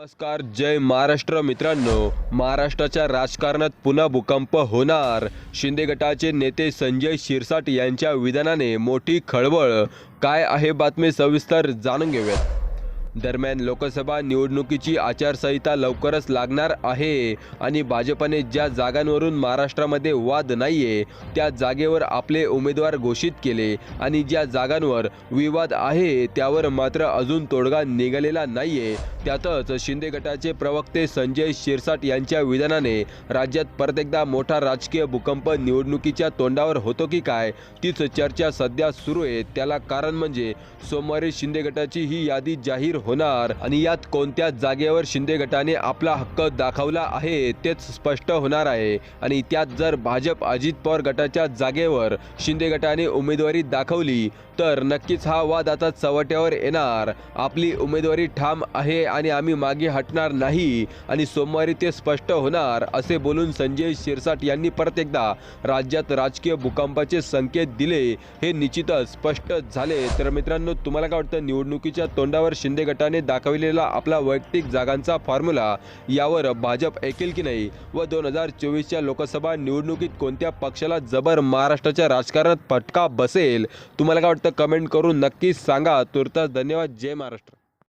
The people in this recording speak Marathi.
नमस्कार जय महाराष्ट्र मित्रांनो. महाराष्ट्राच्या राजकारणात पुन्हा भूकंप होणार. शिंदे गटाचे नेते संजय शिरसाट यांच्या विधानाने मोठी खळबळ. काय आहे बातमी सविस्तर जाणून घेऊयात. दरम्यान लोकसभा निवडणुकीची आचारसंहिता लवकरच लागणार आहे आणि भाजपने ज्या जागांवरून महाराष्ट्रामध्ये वाद नाही आहे त्या जागेवर आपले उमेदवार घोषित केले आणि ज्या जागांवर विवाद आहे त्यावर मात्र अजून तोडगा निघालेला नाही आहे त्यातच शिंदे गटाचे प्रवक्ते संजय शिरसाट यांच्या विधानाने राज्यात परत एकदा मोठा राजकीय भूकंप निवडणुकीच्या तोंडावर होतो की काय? तीच चर्चा सध्या सुरू आहे. त्याला कारण म्हणजे सोमवारी शिंदे गटाची ही यादी जाहीर होणार आणि यात कोणत्या जागेवर शिंदे गटाने आपला हक्क दाखवला आहे तेच स्पष्ट होणार आहे. आणि त्यात जर भाजप अजित पवार गटाच्या जागेवर शिंदे गटाने उमेदवारी दाखवली तर नक्कीच हा वाद आता चवट्यावर येणार. आपली उमेदवारी ठाम आहे आणि आम्ही मागे हटणार नाही आणि सोमवारी ते स्पष्ट होणार असे बोलून संजय शिरसाट यांनी परत एकदा राज्यात राजकीय भूकंपाचे संकेत दिले हे निश्चितच स्पष्ट झाले. तर मित्रांनो तुम्हाला काय वाटतं? निवडणुकीच्या तोंडावर शिंदे गटाने दाखविलेला आपला वैयक्तिक जागांचा फॉर्म्युला यावर भाजप ऐकेल की नाही? व दोन हजार चोवीसच्या लोकसभा निवडणुकीत कोणत्या पक्षाला जबर महाराष्ट्राच्या राजकारणात फटका बसेल? तुम्हाला काय वाटतं? कमेंट करून नक्कीच सांगा. तुर्तास धन्यवाद. जय महाराष्ट्र.